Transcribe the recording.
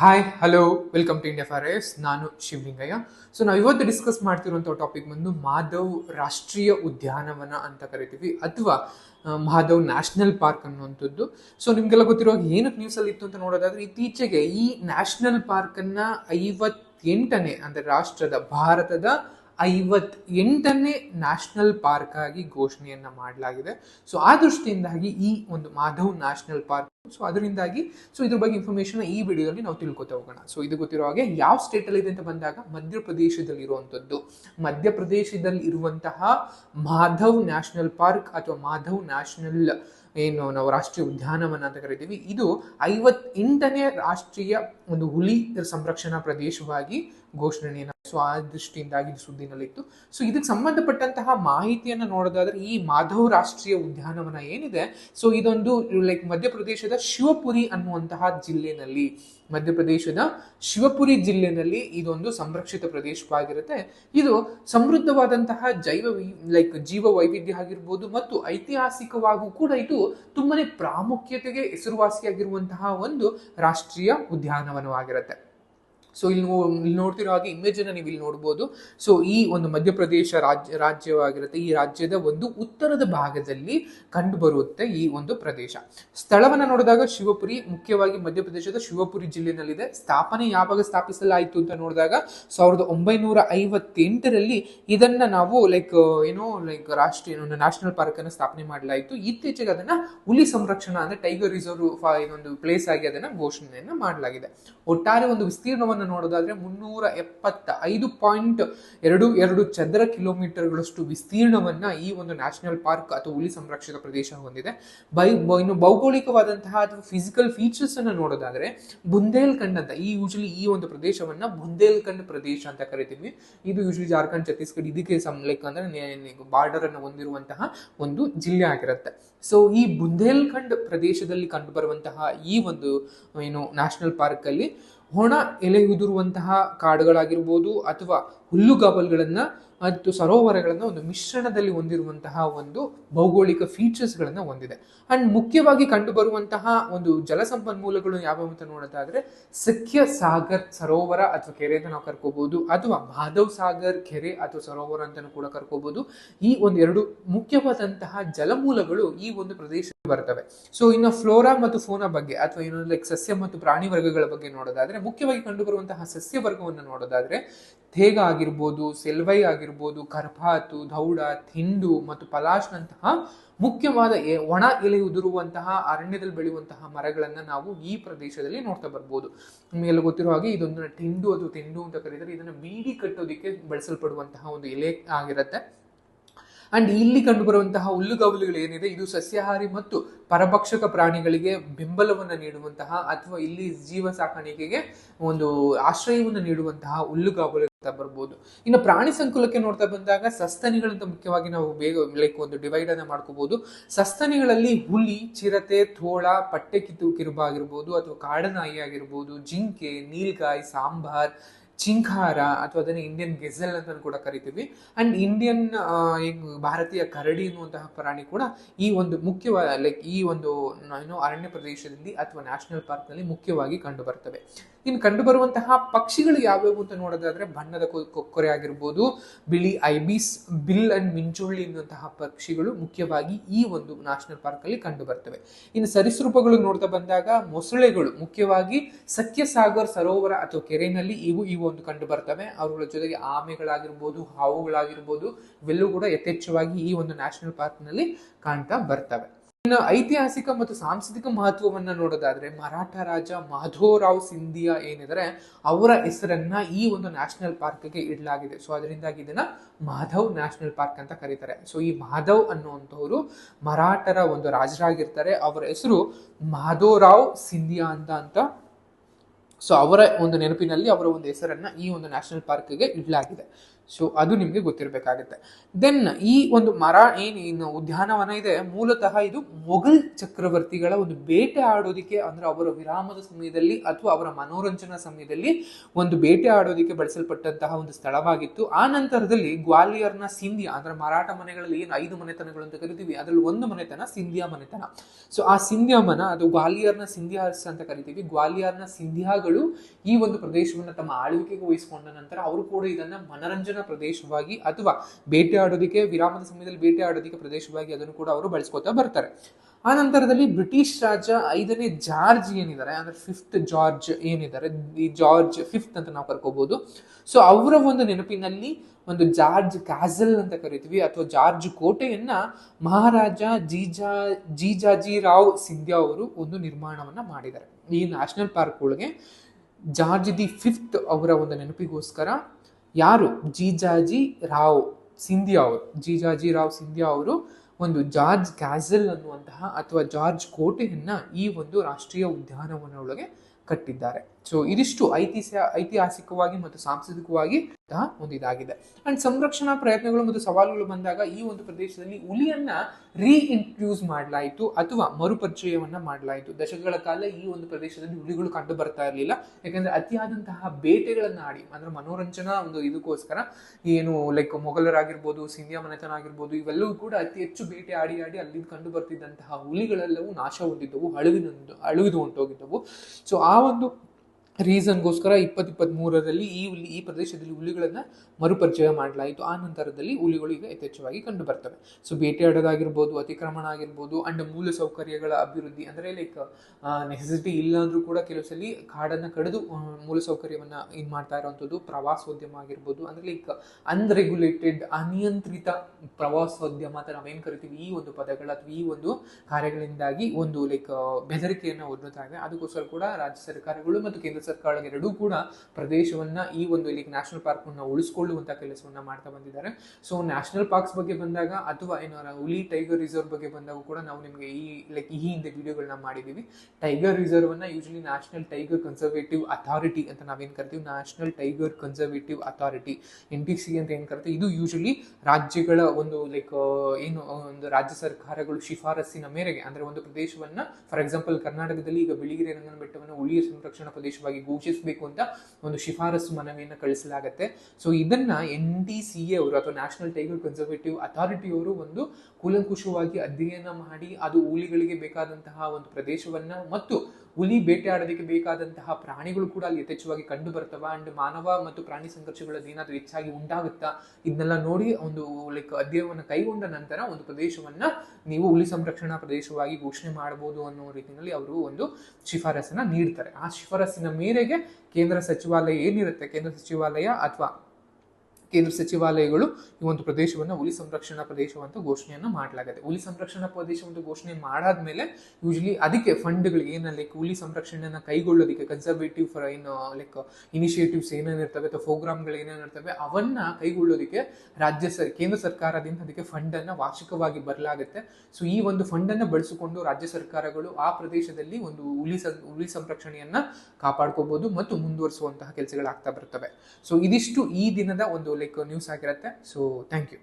Hi hello welcome to India yes ನಾನು Shivalingaiah so ನಾವು ಇವತ್ತು ಡಿಸ್ಕಸ್ ಮಾಡ್ತಿರುವಂಥ ಟಾಪಿಕ್ ಬಂದು ಮಾಧವ್ ರಾಷ್ಟ್ರೀಯ ಉದ್ಯಾನವನ ಅಂತ ಕರಿತೀವಿ, ಅಥವಾ ಮಾಧವ್ ನ್ಯಾಷನಲ್ ಪಾರ್ಕ್ ಅನ್ನುವಂಥದ್ದು. ಸೊ ನಿಮಗೆಲ್ಲ ಗೊತ್ತಿರೋ ಏನಕ್ಕೆ ನ್ಯೂಸಲ್ಲಿ ಇತ್ತು ಅಂತ ನೋಡೋದಾದ್ರೆ, ಇತ್ತೀಚೆಗೆ ಈ ನ್ಯಾಷನಲ್ ಪಾರ್ಕನ್ನು ಐವತ್ತೆಂಟನೇ, ಅಂದರೆ ರಾಷ್ಟ್ರದ, ಭಾರತದ ಐವತ್ತೆಂಟನೇ ನ್ಯಾಷನಲ್ ಪಾರ್ಕ್ ಆಗಿ ಘೋಷಣೆಯನ್ನ ಮಾಡಲಾಗಿದೆ. ಸೊ ಆ ದೃಷ್ಟಿಯಿಂದಾಗಿ ಈ ಒಂದು ಮಾಧವ್ ನ್ಯಾಷನಲ್ ಪಾರ್ಕ್. ಸೊ ಅದರಿಂದಾಗಿ ಸೊ ಇದ್ರ ಬಗ್ಗೆ ಇನ್ಫಾರ್ಮೇಶನ್ ಈ ವಿಡಿಯೋದಲ್ಲಿ ನಾವು ತಿಳ್ಕೊತಾ ಹೋಗೋಣ. ಸೊ ಇದು ಗೊತ್ತಿರೋ ಹಾಗೆ ಯಾವ ಸ್ಟೇಟ್ ಅಲ್ಲಿ ಇದೆ ಅಂತ ಬಂದಾಗ ಮಧ್ಯಪ್ರದೇಶದಲ್ಲಿ ಇರುವಂತದ್ದು. ಮಧ್ಯಪ್ರದೇಶದಲ್ಲಿ ಇರುವಂತಹ ಮಾಧವ್ ನ್ಯಾಷನಲ್ ಪಾರ್ಕ್ ಅಥವಾ ಮಾಧವ್ ನ್ಯಾಷನಲ್ ಏನು ನಾವು ರಾಷ್ಟ್ರೀಯ ಉದ್ಯಾನವನ ಅಂತ ಕರಿತೀವಿ. ಇದು ಐವತ್ತೆಂಟನೇ ರಾಷ್ಟ್ರೀಯ ಒಂದು ಹುಲಿ ಸಂರಕ್ಷಣಾ ಪ್ರದೇಶವಾಗಿ ಘೋಷಣೆಯನ್ನು ಸೊ ಆ ದೃಷ್ಟಿಯಿಂದಾಗಿ ಇದು ಸುದ್ದಿನಲ್ಲಿತ್ತು. ಸೊ ಇದಕ್ಕೆ ಸಂಬಂಧಪಟ್ಟಂತಹ ಮಾಹಿತಿಯನ್ನು ನೋಡೋದಾದ್ರೆ ಈ ಮಾಧವ್ ರಾಷ್ಟ್ರೀಯ ಉದ್ಯಾನವನ ಏನಿದೆ? ಸೊ ಇದೊಂದು ಲೈಕ್ ಮಧ್ಯಪ್ರದೇಶದ ಶಿವಪುರಿ ಅನ್ನುವಂತಹ ಜಿಲ್ಲೆನಲ್ಲಿ, ಮಧ್ಯಪ್ರದೇಶದ ಶಿವಪುರಿ ಜಿಲ್ಲೆನಲ್ಲಿ ಇದೊಂದು ಸಂರಕ್ಷಿತ ಪ್ರದೇಶವಾಗಿರುತ್ತೆ. ಇದು ಸಮೃದ್ಧವಾದಂತಹ ಜೈವ ಲೈಕ್ ಜೀವ ವೈವಿಧ್ಯ ಆಗಿರ್ಬೋದು ಮತ್ತು ಐತಿಹಾಸಿಕವಾಗೂ ಕೂಡ ಇದು ತುಂಬಾನೇ ಪ್ರಾಮುಖ್ಯತೆಗೆ ಹೆಸರುವಾಸಿಯಾಗಿರುವಂತಹ ಒಂದು ರಾಷ್ಟ್ರೀಯ ಉದ್ಯಾನವನವಾಗಿರುತ್ತೆ. ಸೊ ಇಲ್ಲಿ ಇಲ್ಲಿ ನೋಡ್ತಿರೋ ಹಾಗೆ ಇಮೇಜ್ ಅನ್ನ ನೀವು ಇಲ್ಲಿ ನೋಡ್ಬೋದು. ಸೊ ಈ ಒಂದು ಮಧ್ಯಪ್ರದೇಶ ರಾಜ್ಯ, ರಾಜ್ಯವಾಗಿರುತ್ತೆ. ಈ ರಾಜ್ಯದ ಒಂದು ಉತ್ತರದ ಭಾಗದಲ್ಲಿ ಕಂಡು ಬರುತ್ತೆ ಈ ಒಂದು ಪ್ರದೇಶ. ಸ್ಥಳವನ್ನ ನೋಡಿದಾಗ ಶಿವಪುರಿ, ಮುಖ್ಯವಾಗಿ ಮಧ್ಯಪ್ರದೇಶದ ಶಿವಪುರಿ ಜಿಲ್ಲೆನಲ್ಲಿದೆ. ಸ್ಥಾಪನೆ ಯಾವಾಗ ಸ್ಥಾಪಿಸಲಾಯಿತು ಅಂತ ನೋಡಿದಾಗ ಸಾವಿರದ ಒಂಬೈನೂರ ಐವತ್ತೆಂಟರಲ್ಲಿ ಇದನ್ನ ನಾವು ಲೈಕ್ ಏನೋ ಲೈಕ್ ರಾಷ್ಟ್ರೀಯ ನ್ಯಾಷನಲ್ ಪಾರ್ಕ್ ಅನ್ನು ಸ್ಥಾಪನೆ ಮಾಡಲಾಯಿತು. ಇತ್ತೀಚೆಗೆ ಅದನ್ನ ಹುಲಿ ಸಂರಕ್ಷಣಾ ಅಂದ್ರೆ ಟೈಗರ್ ರಿಸರ್ವ್ ಇದೊಂದು ಪ್ಲೇಸ್ ಆಗಿ ಅದನ್ನ ಘೋಷಣೆಯನ್ನ ಮಾಡಲಾಗಿದೆ. ಒಟ್ಟಾರೆ ಒಂದು ವಿಸ್ತೀರ್ಣವನ್ನು ನೋಡೋದಾದ್ರೆ ಮುನ್ನೂರ ಎಪ್ಪತ್ತ ಐದು ಪಾಯಿಂಟ್ ಎರಡು ಎರಡು ಚದರ ಕಿಲೋಮೀಟರ್ಗಳಷ್ಟು ವಿಸ್ತೀರ್ಣವನ್ನ ಈ ಒಂದು ನ್ಯಾಷನಲ್ ಪಾರ್ಕ್ ಅಥವಾ ಹುಲಿ ಸಂರಕ್ಷಿತ ಪ್ರದೇಶ ಹೊಂದಿದೆ. ಬೈ ಇನ್ನು ಭೌಗೋಳಿಕವಾದಂತಹ ಅಥವಾ ಫಿಸಿಕಲ್ ಫೀಚರ್ಸ್ ಅನ್ನು ನೋಡೋದಾದ್ರೆ ಬುಂದೇಲ್ಖಂಡ್ ಅಂತ ಈ ಯೂಶಲಿ ಈ ಒಂದು ಪ್ರದೇಶವನ್ನ ಬುಂದೇಲ್ಖಂಡ್ ಪ್ರದೇಶ ಅಂತ ಕರಿತೀವಿ. ಇದು ಯೂಶಲಿ ಜಾರ್ಖಂಡ್, ಛತ್ತೀಸ್ಗಢ ಇದಕ್ಕೆ ಸಮ್ ಲೈಕ್ ಅಂದ್ರೆ ಬಾರ್ಡರ್ ಅನ್ನು ಹೊಂದಿರುವಂತಹ ಒಂದು ಜಿಲ್ಲೆ ಆಗಿರುತ್ತೆ. ಸೊ ಈ ಬುಂದೇಲ್ಖಂಡ್ ಪ್ರದೇಶದಲ್ಲಿ ಕಂಡುಬರುವಂತಹ ಈ ಒಂದು ಏನು ನ್ಯಾಷನಲ್ ಪಾರ್ಕ್ ಅಲ್ಲಿ ಒಣ ಎಲೆ ಉದುರುವಂತಹ ಕಾಡುಗಳಾಗಿರ್ಬೋದು ಅಥವಾ ಹುಲ್ಲುಗಾವಲುಗಳನ್ನ ಮತ್ತು ಸರೋವರಗಳನ್ನು ಒಂದು ಮಿಶ್ರಣದಲ್ಲಿ ಹೊಂದಿರುವಂತಹ ಒಂದು ಭೌಗೋಳಿಕ ಫೀಚರ್ಸ್ಗಳನ್ನು ಹೊಂದಿದೆ. ಅಂಡ್ ಮುಖ್ಯವಾಗಿ ಕಂಡುಬರುವಂತಹ ಒಂದು ಜಲಸಂಪನ್ಮೂಲಗಳು ಯಾವ್ಯಾವ ಅಂತ ನೋಡೋದಾದ್ರೆ ಸಖ್ಯ ಸಾಗರ್ ಸರೋವರ ಅಥವಾ ಕೆರೆ ಅಂತ ನಾವು ಕರ್ಕೋಬಹುದು, ಅಥವಾ ಮಾಧವ್ ಸಾಗರ್ ಕೆರೆ ಅಥವಾ ಸರೋವರ ಅಂತಲೂ ಕೂಡ ಕರ್ಕೋಬಹುದು. ಈ ಒಂದು ಎರಡು ಮುಖ್ಯವಾದಂತಹ ಜಲಮೂಲಗಳು ಈ ಒಂದು ಪ್ರದೇಶ ಬರ್ತವೆ. ಸೊ ಇನ್ನು ಫ್ಲೋರಾ ಮತ್ತು ಫೋನಾ ಬಗ್ಗೆ ಅಥವಾ ಏನೋ ಲೈಕ್ ಸಸ್ಯ ಮತ್ತು ಪ್ರಾಣಿ ವರ್ಗಗಳ ಬಗ್ಗೆ ನೋಡೋದಾದ್ರೆ ಮುಖ್ಯವಾಗಿ ಕಂಡುಬರುವಂತಹ ಸಸ್ಯ ವರ್ಗವನ್ನು ನೋಡೋದಾದ್ರೆ ಥೇಗ ಆಗಿರ್ಬೋದು, ಸೆಲ್ವೈ ಆಗಿರ್ಬೋದು ಕರ್ಭಾತು ಧೌಡ ತಿಂಡು ಮತ್ತು ಪಲಾಶ್ನಂತಹ ಮುಖ್ಯವಾದ ಒಣ ಎಲೆ ಉದುರುವಂತಹ, ಅರಣ್ಯದಲ್ಲಿ ಬೆಳೆಯುವಂತಹ ಮರಗಳನ್ನು ನಾವು ಈ ಪ್ರದೇಶದಲ್ಲಿ ನೋಡ್ತಾ ಬರ್ಬೋದು. ನಿಮಗೆಲ್ಲ ಗೊತ್ತಿರೋ ಹಾಗೆ ಇದೊಂದು ತಿಂಡು ಅಥವಾ ತಿಂಡು ಅಂತ ಕರೀತಾರೆ. ಇದನ್ನು ಬೀಡಿ ಕಟ್ಟೋದಕ್ಕೆ ಬಳಸಲ್ಪಡುವಂತಹ ಒಂದು ಎಲೆ ಆಗಿರುತ್ತೆ. ಅಂಡ್ ಇಲ್ಲಿ ಕಂಡುಬರುವಂತಹ ಹುಲ್ಲುಗಾವಲುಗಳು ಏನಿದೆ, ಇದು ಸಸ್ಯಾಹಾರಿ ಮತ್ತು ಪರಭಕ್ಷಕ ಪ್ರಾಣಿಗಳಿಗೆ ಬೆಂಬಲವನ್ನು ನೀಡುವಂತಹ ಅಥವಾ ಇಲ್ಲಿ ಜೀವ ಸಾಕಾಣಿಕೆಗೆ ಒಂದು ಆಶ್ರಯವನ್ನು ನೀಡುವಂತಹ ಹುಲ್ಲುಗಾವಲು ಅಂತ ಬರ್ಬೋದು. ಇನ್ನು ಪ್ರಾಣಿ ಸಂಕುಲಕ್ಕೆ ನೋಡ್ತಾ ಬಂದಾಗ ಸಸ್ತನಿಗಳಂತ ಮುಖ್ಯವಾಗಿ ನಾವು ಬೇಗ ಲೈಕ್ ಒಂದು ಡಿವೈಡ್ ಅನ್ನ ಮಾಡ್ಕೋಬಹುದು ಸಸ್ತನಿಗಳಲ್ಲಿ ಹುಲಿ, ಚಿರತೆ, ತೋಳ, ಪಟ್ಟೆ ಕಿತ್ತು ಕಿರುಬ ಆಗಿರ್ಬೋದು ಅಥವಾ ಕಾಡನಾಯಿ ಆಗಿರ್ಬೋದು, ಜಿಂಕೆ, ನೀಲ್ಗಾಯಿ, ಸಾಂಬಾರ್ ಚಿಂಖಾರ ಅಥವಾ ಅದನ್ನ ಇಂಡಿಯನ್ ಗೆಜಲ್ ಅಂತ ಕೂಡ ಕರಿತೀವಿ. ಅಂಡ್ ಇಂಡಿಯನ್ ಭಾರತೀಯ ಕರಡಿ ಅನ್ನುವಂತಹ ಪ್ರಾಣಿ ಕೂಡ ಈ ಒಂದು ಮುಖ್ಯವಾದ ಲೈಕ್ ಈ ಒಂದು, ಏನು, ಅರಣ್ಯ ಪ್ರದೇಶದಲ್ಲಿ ಅಥವಾ ನ್ಯಾಷನಲ್ ಪಾರ್ಕ್ನಲ್ಲಿ ಮುಖ್ಯವಾಗಿ ಕಂಡು ಬರ್ತವೆ. ಇನ್ನು ಕಂಡುಬರುವಂತಹ ಪಕ್ಷಿಗಳು ಯಾವ್ಯಾವು ಅಂತ ನೋಡೋದಾದ್ರೆ ಬಣ್ಣದ ಕೊಕ್ಕರೆ ಆಗಿರ್ಬೋದು, ಬಿಳಿ ಐಬಿಸ್, ಬಿಲ್ ಅಂಡ್ ಮಿಂಚುಳ್ಳಿ ಎನ್ನುವಂತಹ ಪಕ್ಷಿಗಳು ಮುಖ್ಯವಾಗಿ ಈ ಒಂದು ನ್ಯಾಷನಲ್ ಪಾರ್ಕ್ ಅಲ್ಲಿ ಕಂಡು ಬರ್ತವೆ. ಇನ್ನು ಸರೀಸೃಪಗಳು ನೋಡ್ತಾ ಬಂದಾಗ ಮೊಸಳೆಗಳು ಮುಖ್ಯವಾಗಿ ಸಖ್ಯಸಾಗರ್ ಸರೋವರ ಅಥವಾ ಕೆರೆನಲ್ಲಿ ಇವು ಇವು ಒಂದು ಕಂಡು ಬರ್ತವೆ. ಅವುಗಳ ಜೊತೆಗೆ ಆಮೆಗಳಾಗಿರ್ಬೋದು, ಹಾವುಗಳಾಗಿರ್ಬೋದು ಇವೆಲ್ಲೂ ಕೂಡ ಯಥೇಚ್ಛವಾಗಿ ಈ ಒಂದು ನ್ಯಾಷನಲ್ ಪಾರ್ಕ್ನಲ್ಲಿ ಕಾಣ್ತಾ ಬರ್ತವೆ. ಇನ್ನು ಐತಿಹಾಸಿಕ ಮತ್ತು ಸಾಂಸ್ಕೃತಿಕ ಮಹತ್ವವನ್ನ ನೋಡೋದಾದ್ರೆ, ಮರಾಠ ರಾಜ ಮಾಧೋರಾವ್ ಸಿಂಧಿಯಾ ಏನಿದ್ರೆ, ಅವರ ಹೆಸರನ್ನ ಈ ಒಂದು ನ್ಯಾಷನಲ್ ಪಾರ್ಕ್ಗೆ ಇಡಲಾಗಿದೆ. ಸೊ ಅದರಿಂದಾಗಿ ಇದನ್ನ ಮಾಧವ್ ನ್ಯಾಷನಲ್ ಪಾರ್ಕ್ ಅಂತ ಕರೀತಾರೆ. ಸೊ ಈ ಮಾಧವ್ ಅನ್ನುವಂಥವ್ರು ಮರಾಠರ ಒಂದು ರಾಜರಾಗಿರ್ತಾರೆ. ಅವರ ಹೆಸರು ಮಾಧೋರಾವ್ ಸಿಂಧಿಯಾ ಅಂತ ಅಂತ ಸೊ ಅವರ ಒಂದು ನೆನಪಿನಲ್ಲಿ ಅವರ ಒಂದು ಹೆಸರನ್ನು ಈ ಒಂದು ನ್ಯಾಷನಲ್ ಪಾರ್ಕ್ಗೆ ಇಡಲಾಗಿದೆ. ಸೊ ಅದು ನಿಮಗೆ ಗೊತ್ತಿರಬೇಕಾಗುತ್ತೆ. ದೆನ್ ಈ ಒಂದು ಮರ ಏನು ಉದ್ಯಾನವನ ಇದೆ, ಮೂಲತಃ ಇದು ಮೊಘಲ್ ಚಕ್ರವರ್ತಿಗಳ ಒಂದು ಬೇಟೆ ಆಡೋದಕ್ಕೆ ಅಂದ್ರೆ ಅವರ ವಿರಾಮದ ಸಮಯದಲ್ಲಿ ಅಥವಾ ಅವರ ಮನೋರಂಜನಾ ಸಮಯದಲ್ಲಿ ಒಂದು ಬೇಟೆ ಆಡೋದಕ್ಕೆ ಬಳಸಲ್ಪಟ್ಟಂತಹ ಒಂದು ಸ್ಥಳವಾಗಿತ್ತು. ಆ ನಂತರದಲ್ಲಿ ಗ್ವಾಲಿಯರ್ನ ಸಿಂಧಿಯಾ ಅಂದ್ರೆ ಮರಾಠ ಮನೆಗಳಲ್ಲಿ ಏನು ಐದು ಮನೆತನಗಳು ಅಂತ ಕರಿತೀವಿ, ಅದರಲ್ಲಿ ಒಂದು ಮನೆತನ ಸಿಂಧಿಯಾ ಮನೆತನ. ಸೊ ಆ ಸಿಂಧಿಯಾ ಮನ, ಅದು ಗ್ವಾಲಿಯರ್ನ ಸಿಂಧಿಯಾಸ್ ಅಂತ ಕರಿತೀವಿ. ಗ್ವಾಲಿಯರ್ನ ಸಿಂಧಿಯಾಗಳು ಈ ಒಂದು ಪ್ರದೇಶವನ್ನು ತಮ್ಮ ಆಳ್ವಿಕೆಗೆ ವಹಿಸಿಕೊಂಡ ನಂತರ ಅವರು ಕೂಡ ಇದನ್ನ ಮನರಂಜನಾ ಪ್ರದೇಶವಾಗಿ ಅಥವಾ ಬೇಟೆಯಾಡೋದಕ್ಕೆ ವಿರಾಮದ ಸಮಯದಲ್ಲಿ ಬೇಟೆಯಾಡೋದಕ್ಕೆ ಪ್ರದೇಶವಾಗಿ ಅದನ್ನು ಕೂಡ ಅವರು ಬಳಸ್ಕೊತಾ ಬರ್ತಾರೆ. ಆ ನಂತರದಲ್ಲಿ ಬ್ರಿಟಿಷ್ ರಾಜ ಐದನೇ ಜಾರ್ಜ್ ಏನಿದ್ದಾರೆ, ಅಂದ್ರೆ ಫಿಫ್ತ್ ಜಾರ್ಜ್ ಏನಿದ್ದಾರೆ ದಿ ಜಾರ್ಜ್ ಫಿಫ್ತ್ ಅಂತ ನಾವು ಕರ್ಕೋಬಹುದು ಸೊ ಅವರ ಒಂದು ನೆನಪಿನಲ್ಲಿ ಒಂದು ಜಾರ್ಜ್ ಕ್ಯಾಸಲ್ ಅಂತ ಕರಿತೀವಿ, ಅಥವಾ ಜಾರ್ಜ್ ಕೋಟೆಯನ್ನ ಮಹಾರಾಜ ಜೀಜಾ ಜೀಜಾಜಿ ರಾವ್ ಸಿಂಧ್ಯಾ ಅವರು ಒಂದು ನಿರ್ಮಾಣವನ್ನ ಮಾಡಿದ್ದಾರೆ. ಈ ನ್ಯಾಷನಲ್ ಪಾರ್ಕ್ ಒಳಗೆ ಜಾರ್ಜ್ ದಿ ಫಿಫ್ತ್ ಅವರ ಒಂದು ನೆನಪಿಗೋಸ್ಕರ ಯಾರು? ಜೀಜಾಜಿ ರಾವ್ ಸಿಂಧಿಯಾ ಅವರು. ಜೀಜಾಜಿ ರಾವ್ ಸಿಂಧಿಯಾ ಅವರು ಒಂದು ಜಾರ್ಜ್ ಕ್ಯಾಸಲ್ ಅನ್ನುವಂತಹ ಅಥವಾ ಜಾರ್ಜ್ ಕೋಟೆಯನ್ನ ಈ ಒಂದು ರಾಷ್ಟ್ರೀಯ ಉದ್ಯಾನವನ ಒಳಗೆ ಕಟ್ಟಿದ್ದಾರೆ. ಸೊ ಇದಿಷ್ಟು ಐತಿಹಾಸ ಐತಿಹಾಸಿಕವಾಗಿ ಮತ್ತು ಸಾಂಸ್ಕೃತಿಕವಾಗಿ ಒಂದು ಇದಾಗಿದೆ. ಅಂಡ್ ಸಂರಕ್ಷಣಾ ಪ್ರಯತ್ನಗಳು ಮತ್ತು ಸವಾಲುಗಳು ಬಂದಾಗ ಈ ಒಂದು ಪ್ರದೇಶದಲ್ಲಿ ಹುಲಿಯನ್ನ ರೀಇಂಟ್ರೊಡ್ಯೂಸ್ ಮಾಡಲಾಯಿತು ಅಥವಾ ಮರುಪರಿಚಯವನ್ನ ಮಾಡಲಾಯಿತು. ದಶಕಗಳ ಕಾಲ ಈ ಒಂದು ಪ್ರದೇಶದಲ್ಲಿ ಹುಲಿಗಳು ಕಂಡು ಬರ್ತಾ ಇರಲಿಲ್ಲ. ಯಾಕಂದ್ರೆ ಅತಿಯಾದಂತಹ ಬೇಟೆಗಳನ್ನ ಆಡಿ, ಅಂದ್ರೆ ಮನೋರಂಜನಾ ಒಂದು ಇದಕ್ಕೋಸ್ಕರ ಏನು ಲೈಕ್ ಮೊಘಲರಾಗಿರ್ಬೋದು, ಸಿಂಧಿಯಾ ಮನೆತನ ಆಗಿರ್ಬೋದು ಇವೆಲ್ಲವೂ ಕೂಡ ಅತಿ ಹೆಚ್ಚು ಬೇಟೆ ಆಡಿ ಆಡಿ ಅಲ್ಲಿ ಕಂಡು ಬರ್ತಿದ್ದಂತಹ ಹುಲಿಗಳೆಲ್ಲವೂ ನಾಶ ಹೊಂದಿದ್ದವು ಅಳುವಿನ ಅಳುವಿದು ಹೊಂಟೋಗಿದ್ದವು. ಸೊ ಆ ಒಂದು ರೀಸನ್ಗೋಸ್ಕರ ಇಪ್ಪತ್ತು ಮೂರರಲ್ಲಿ ಈ ಹುಲಿ, ಈ ಪ್ರದೇಶದಲ್ಲಿ ಹುಲಿಗಳನ್ನು ಮರುಪರಿಚಯ ಮಾಡಲಾಯಿತು. ಆ ನಂತರದಲ್ಲಿ ಹುಲಿಗಳು ಈಗ ಯಥೇಚ್ಛವಾಗಿ ಕಂಡು ಬರ್ತವೆ ಸೊ ಬೇಟೆಯಾಡೋದಾಗಿರ್ಬೋದು ಅತಿಕ್ರಮಣ ಆಗಿರ್ಬೋದು ಅಂಡ್ ಮೂಲ ಸೌಕರ್ಯಗಳ ಅಭಿವೃದ್ಧಿ, ಅಂದರೆ ಲೈಕ್ ನೆಸೆಸಿಟಿ ಇಲ್ಲ ಅಂದರೂ ಕೂಡ ಕೆಲವು ಸಲ ಕಾಡನ್ನು ಕಡಿದು ಮೂಲ ಸೌಕರ್ಯವನ್ನು ಇದು ಮಾಡ್ತಾ ಇರೋವಂಥದ್ದು ಪ್ರವಾಸೋದ್ಯಮ ಆಗಿರ್ಬೋದು, ಅಂದರೆ ಲೈಕ್ ಅನ್ರೆಗ್ಯುಲೇಟೆಡ್ ಅನಿಯಂತ್ರಿತ ಪ್ರವಾಸೋದ್ಯಮ ಅಂತ ನಾವೇನು ಕರಿತೀವಿ, ಈ ಒಂದು ಪದಗಳ ಅಥವಾ ಈ ಒಂದು ಕಾರ್ಯಗಳಿಂದಾಗಿ ಒಂದು ಲೈಕ್ ಬೆದರಿಕೆಯನ್ನು ಒದ್ದುತ್ತಾ ಇದೆ ಅದಕ್ಕೋಸ್ಕರ ಕೂಡ ರಾಜ್ಯ ಸರ್ಕಾರಗಳು ಮತ್ತು ಕೇಂದ್ರ ಸರ್ಕಾರ ಎರಡೂ ಕೂಡ ಪ್ರದೇಶವನ್ನ ಈ ಒಂದು ಲೈಕ್ ನ್ಯಾಷನಲ್ ಪಾರ್ಕ್ ಉಳಿಸ್ಕೊಳ್ಳುವಂತ ಕೆಲಸವನ್ನ ಮಾಡ್ತಾ ಬಂದಿದ್ದಾರೆ. ಸೊ, ನ್ಯಾಷನಲ್ ಪಾರ್ಕ್ಸ್ ಬಗ್ಗೆ ಬಂದಾಗ ಅಥವಾ ಏನಾರ ಹುಲಿ ಟೈಗರ್ ರಿಸರ್ವ್ ಬಗ್ಗೆ ಬಂದಾಗ ಕೂಡ ನಾವು ನಿಮಗೆ ಈ ಲೈಕ್ ಈ ಹಿಂದೆ ವಿಡಿಯೋಗಳನ್ನ ಮಾಡಿದೀವಿ ಟೈಗರ್ ರಿಸರ್ವ್ ಅನ್ನ usually national tiger conservative authority ಅಂತ ನಾವೇನ್ ಕರಿತೀವಿ? National tiger conservative authority, N T C ಅಂತ ಏನ್ ಕರಿತೀವಿ? ಇದು ಯೂಶಲಿ ರಾಜ್ಯಗಳ ಒಂದು ಲೈಕ್ ಏನು ಒಂದು ರಾಜ್ಯ ಸರ್ಕಾರಗಳು ಶಿಫಾರಸ್ಸಿನ ಮೇರೆಗೆ, ಅಂದ್ರೆ ಒಂದು ಪ್ರದೇಶವನ್ನ, ಫಾರ್ ಎಕ್ಸಾಂಪಲ್ ಕರ್ನಾಟಕದಲ್ಲಿ ಈಗ ಬಿಳಿಗಿರಿ ರಂಗನ ಬೆಟ್ಟವನ್ನು ಹುಲಿಯ ಸಂರಕ್ಷಣಾ ಪ್ರದೇಶವಾಗಿ ಘೋಷಿಸಬೇಕು ಅಂತ ಒಂದು ಶಿಫಾರಸು ಮನವಿಯನ್ನು ಕಳಿಸಲಾಗುತ್ತೆ. ಸೊ ಇದನ್ನ ಎನ್ ಡಿ ಸಿ ಎ ಅವರು ಅಥವಾ ನ್ಯಾಷನಲ್ ಟೈಗರ್ ಕನ್ಸರ್ವೇಟಿವ್ ಅಥಾರಿಟಿ ಅವರು ಒಂದು ಕೂಲಂಕುಷವಾಗಿ ಅಧ್ಯಯನ ಮಾಡಿ ಅದು ಹುಲಿಗಳಿಗೆ ಬೇಕಾದಂತಹ ಒಂದು ಪ್ರದೇಶವನ್ನ ಮತ್ತು ಹುಲಿ ಬೇಟೆಯಾಡೋದಕ್ಕೆ ಬೇಕಾದಂತಹ ಪ್ರಾಣಿಗಳು ಕೂಡ ಅಲ್ಲಿ ಯಥೇಚ್ಛವಾಗಿ ಕಂಡು ಬರ್ತವ. ಅಂಡ್ ಮಾನವ ಮತ್ತು ಪ್ರಾಣಿ ಸಂಘರ್ಷಗಳಲ್ಲಿ ಏನಾದರೂ ಹೆಚ್ಚಾಗಿ ಉಂಟಾಗುತ್ತಾ? ಇದನ್ನೆಲ್ಲ ನೋಡಿ ಒಂದು ಲೈಕ್ ಅಧ್ಯಯನವನ್ನು ಕೈಗೊಂಡ ನಂತರ ಒಂದು ಪ್ರದೇಶವನ್ನ ನೀವು ಹುಲಿ ಸಂರಕ್ಷಣಾ ಪ್ರದೇಶವಾಗಿ ಘೋಷಣೆ ಮಾಡಬಹುದು ಅನ್ನೋ ರೀತಿಯಲ್ಲಿ ಅವರು ಒಂದು ಶಿಫಾರಸನ್ನ ನೀಡ್ತಾರೆ. ಆ ಶಿಫಾರಸಿನ ಮೇರೆಗೆ ಕೇಂದ್ರ ಸಚಿವಾಲಯ ಏನಿರುತ್ತೆ? ಕೇಂದ್ರ ಸಚಿವಾಲಯ ಅಥವಾ ಕೇಂದ್ರ ಸಚಿವಾಲಯಗಳು ಈ ಒಂದು ಪ್ರದೇಶವನ್ನು ಹುಲಿ ಸಂರಕ್ಷಣಾ ಪ್ರದೇಶವಂತ ಘೋಷಣೆಯನ್ನು ಮಾಡಲಾಗಿದೆ. ಹುಲಿ ಸಂರಕ್ಷಣಾ ಪ್ರದೇಶವಂತ ಘೋಷಣೆ ಮಾಡಾದ್ಮೇಲೆ ಯೂಶಲಿ ಅದಕ್ಕೆ ಫಂಡ್ಗಳು ಏನ ಲೈಕ್ ಹುಲಿ ಸಂರಕ್ಷಣೆಯನ್ನು ಕೈಗೊಳ್ಳೋದಕ್ಕೆ ಕನ್ಸರ್ವೇಟಿವ್ ಫಾರ್ ಏನು ಲೈಕ್ ಇನಿಷಿಯೇಟಿವ್ಸ್ ಏನೇನಿರ್ತವೆ ಅಥವಾ ಪ್ರೋಗ್ರಾಮ್ಗಳು ಏನೇನಿರ್ತವೆ ಅವನ್ನ ಕೈಗೊಳ್ಳೋದಕ್ಕೆ ರಾಜ್ಯ ಸರ್, ಕೇಂದ್ರ ಸರ್ಕಾರದಿಂದ ಅದಕ್ಕೆ ಫಂಡ್ ಅನ್ನ ವಾರ್ಷಿಕವಾಗಿ ಬರಲಾಗುತ್ತೆ. ಸೊ ಈ ಒಂದು ಫಂಡ್ ಅನ್ನ ಬಳಸಿಕೊಂಡು ರಾಜ್ಯ ಸರ್ಕಾರಗಳು ಆ ಪ್ರದೇಶದಲ್ಲಿ ಒಂದು ಹುಲಿ ಹುಲಿ ಸಂರಕ್ಷಣೆಯನ್ನ ಕಾಪಾಡ್ಕೋಬಹುದು ಮತ್ತು ಮುಂದುವರಿಸುವಂತಹ ಕೆಲಸಗಳಾಗ್ತಾ ಬರ್ತವೆ. ಸೊ ಇದಿಷ್ಟು ಈ ದಿನದ ಒಂದು ನ್ಯೂಸ್ ಆಗಿರುತ್ತೆ ಸೊ ಥ್ಯಾಂಕ್ ಯು